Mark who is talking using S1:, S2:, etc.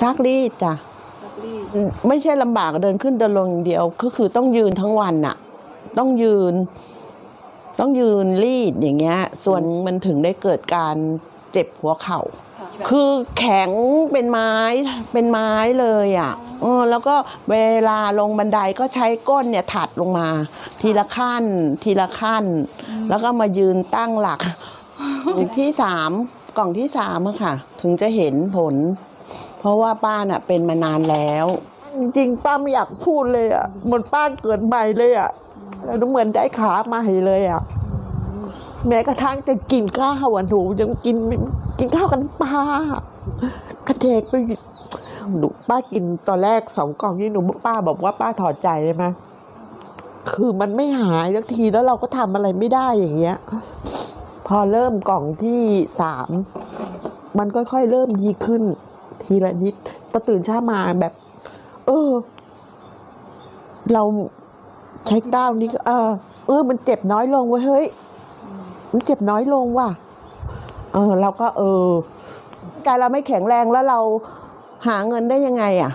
S1: ซักรีดจ้ะ
S2: ซักรีด
S1: อืมไม่ใช่ลำบากเดินขึ้นเดินลงอย่างเดียว ก็คือต้องยืนทั้งวันน่ะ ต้องยืน ต้องยืนรีดอย่างเงี้ย ส่วนมันถึงได้เกิดการเจ็บหัวเข่า
S2: ค่ะ
S1: คือแข็งเป็นไม้เป็นไม้เลยอะเออแล้วก็เวลาลงบันไดก็ใช้ก้นเนี่ยถัดลงมา ทีละขั้น ทีละขั้น แล้วก็มายืนตั้งหลักจุดที่สามกล่องที่สามอะค่ะ ถึงจะเห็นผล เพราะว่าป้าน่ะเป็นมานานแล้ว
S3: จริงๆป้าไม่อยากพูดเลยอะเหมือนป้าเกิดใหม่เลยอะแล้วเหมือนได้ขาใหม่เลยอะแม้กระทั่งจะกินข้าวอะหนูยังกินกินข้าวกันปลากระเทกไปหนูป้ากินตอนแรกสองกล่องนี่หนูป้าบอกว่าป้าถอดใจเลยไหมคือมันไม่หายสักทีแล้วเราก็ทำอะไรไม่ได้อย่างเงี้ย พอเริ่มกล่องที่สามมันค่อยๆเริ่มดีขึ้น ทีละนิดพอตื่นเช้ามาแบบ เออ เราใช้ก้าวนี้ก็เออ เออ มันเจ็บน้อยลงเว้ยเฮ้ย มันเจ็บน้อยลงว่ะ เออ เราก็ เออกายเราไม่แข็งแรงแล้วเราหาเงินได้ยังไง อะ